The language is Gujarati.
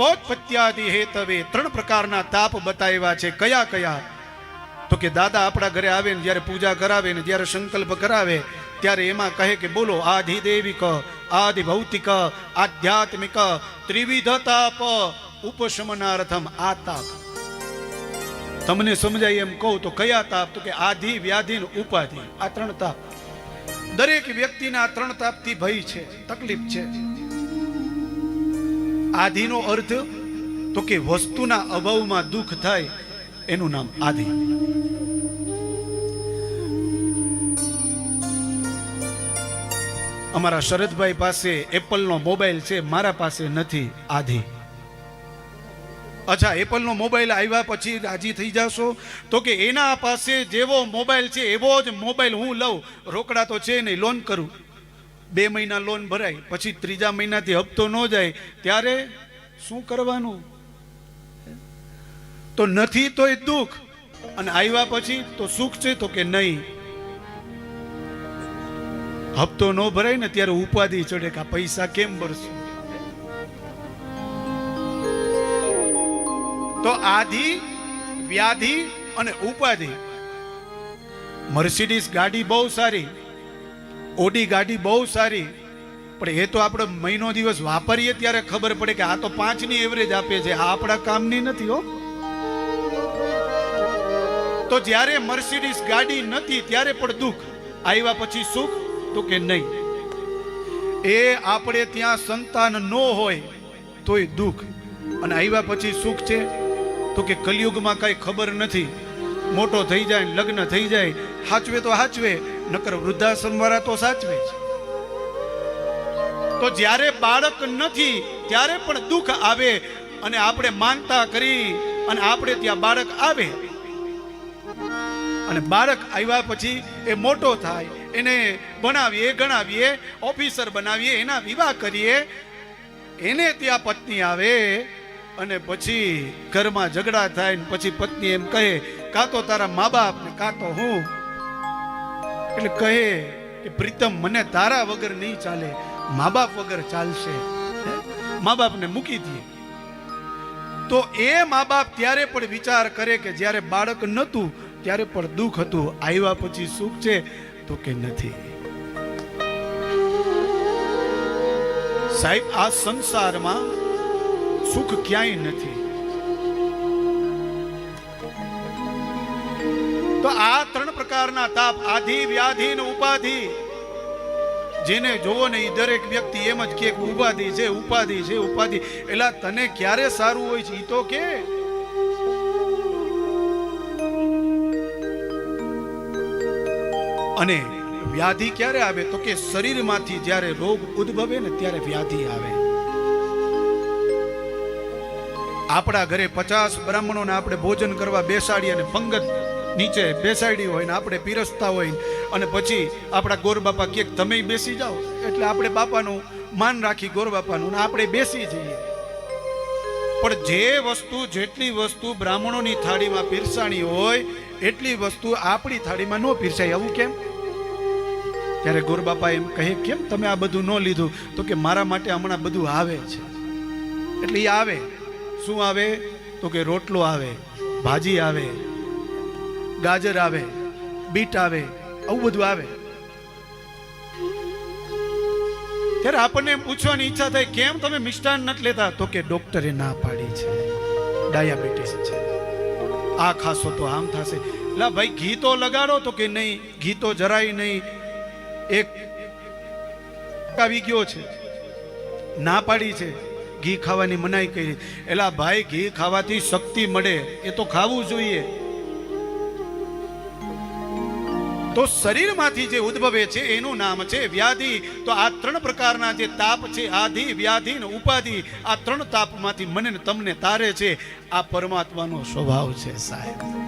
ભવોત્પત્યાદિ હેતવે ત્રણ પ્રકારના તાપ બતાવ્યા છે. કયા કયા? તો કે દાદા આપણા ઘરે આવે ને જ્યારે પૂજા કરાવે ને જ્યારે સંકલ્પ કરાવે, ત્યારે એમાં કહે કે બોલો, આધિદેવિક આદિ ભૌતિક આધ્યાત્મિક ત્રિવિધ તાપ ઉપશમનાર્થમ આ તાપ તમને સમજાય એમ કહું તો કયા તાપ? તો કે આધિ, વ્યાધિ ઉપાધિ. આ ત્રણ તાપ. દરેક વ્યક્તિના આ ત્રણ તાપથી ભય છે, તકલીફ છે. આધિનો અર્થ તો કે વસ્તુના અભાવમાં દુઃખ થાય, એનું નામ આધિ. અમારા શરદભાઈ પાસે એપલનો મોબાઈલ છે, મારા પાસે નથી આધિ. અચ્છા, એપલનો મોબાઈલ આવ્યા પછી રાજી થઈ જશો? તો કે એના પાસે જેવો મોબાઈલ છે, એવો જ મોબાઈલ હું લઉં. રોકડા તો છે નહીં, લોન કરું. બે મહિના લોન ભરાય, પછી ત્રીજા મહિનાથી હપ્તો ન જાય, ત્યારે શું કરવાનું? તો નથી તો એ દુઃખ. અને આવ્યા પછી તો સુખ છે તો કે નહીં? હપ્તો ન ભરાય ને ત્યારે ઉપાધિ ચડે કે પૈસા કેમ ભરશું? તો આધિ, વ્યાધિ અને ઉપાધિ. મર્સિડીઝ ગાડી બહુ સારી. ઓડી ગાડી બહુ સારી. પણ એ તો આપણે મહિનો દિવસ વાપરીએ ત્યારે ખબર પડે કે આ તો પાંચની એવરેજ આપે છે. આ આપણા કામની નથી, હો. તો જ્યારે મર્સિડીસ ગાડી નથી, ત્યારે પણ દુઃખ. આવ્યા પછી સુખ, તો કે નહીં. એ આપણે ત્યાં સંતાન ન હોય, તોય દુઃખ. અને આવ્યા પછી સુખ છે, તો કે કલયુગમાં કઈ ખબર નથી. મોટો થઈ જાય લગ્ન થઈ જાય. સાચવે તો સાચવે નકર વૃદ્ધાશ્રમ વાળા તો સાચવે છે. તો જ્યારે બાળક નથી, ત્યારે પણ દુઃખ આવે અને આપણે માનતા કરી અને આપણે ત્યાં બાળક આવે. અને બાળક આવ્યા પછી એ મોટો થાય, એને ભણાવીએ, ગણાવીએ, ઓફિસર બનાવીએ, એના વિવાહ કરીએ, એને ત્યાં પત્ની આવે અને પછી ઘરમાં ઝઘડા થાય ને પછી પત્ની એમ કહે, કાં તો તારા મા બાપ કાં તો હું. એટલે કહે કે પ્રીતમ, મને તારા વગર નહીં ચાલે મા બાપ વગર ચાલશે. મા બાપને મૂકી દઈએ તો એ મા બાપ ત્યારે પણ વિચાર કરે કે જ્યારે બાળક નહોતું, ત્યારે પણ દુઃખ હતું. આવ્યા પછી સુખ છે, તો કે નથી. સાહેબ, આ સંસારમાં સુખ ક્યાંય નથી. તો આ ત્રણ પ્રકારના તાપ, આધિ, વ્યાધિ ઉપાધિ. જેને જોવો ને દરેક વ્યક્તિ એમ જ કે ઉપાધિ છે ઉપાધિ છે, ઉપાધિ. એટલે તને ક્યારે સારું હોય છે? તો કે. અને વ્યાધિ ક્યારે આવે? તો કે શરીરમાંથી જ્યારે રોગ ઉદ્ભવે ને ત્યારે વ્યાધિ આવે. આપણા ઘરે પચાસ બ્રાહ્મણોને આપણે ભોજન કરવા બેસાડીએ અને પંગત નીચે બેસાડી હોય ને આપણે પીરસતા હોય અને પછી આપણા ગોર બાપા કે તમે બેસી જાઓ. એટલે આપણે બાપાનું માન રાખી ગોર બાપાનું આપણે બેસી જઈએ. પણ જે વસ્તુ, જેટલી વસ્તુ બ્રાહ્મણોની થાળીમાં પીરસાણી હોય, એટલી વસ્તુ આપણી થાળીમાં ન પીરસાય. આવું કેમ? ત્યારે ગોર બાપા એમ કહે, કેમ તમે આ બધું ન લીધું? તો કે મારા માટે હમણાં બધું આવે છે. એટલે એ આવે. શું આવે? તો કે રોટલો આવે, ભાજી આવે ગાજર આવે, બીટ આવે, આવું બધું આવે. ત્યારે આપણને પૂછવાની ઈચ્છા થાય, કેમ તમે મિષ્ટાન નથી લેતા? તો કે, ડોક્ટરે ના પાડી છે. ડાયાબિટીસ છે. આ ખાશો તો આમ થશે. લા ભાઈ, ઘી તો લગાડો. તો કે, નહીં, ઘી તો જરાય નહીં. એક આવી ગયો છે. ના પાડી છે. ઘી ખાવાની મનાઈ કરી. એલા ભાઈ, ઘી ખાવાથી શક્તિ મળે. એ તો ખાવું જોઈએ. તો શરીરમાંથી જે ઉદ્ભવે છે, એનું નામ છે વ્યાધિ. તો આ ત્રણ પ્રકારના જે તાપ છે, આધિ, વ્યાધિ ને ઉપાધિ, આ ત્રણ તાપમાંથી મને તમને તારે છે. આ પરમાત્માનો સ્વભાવ છે સાહેબ.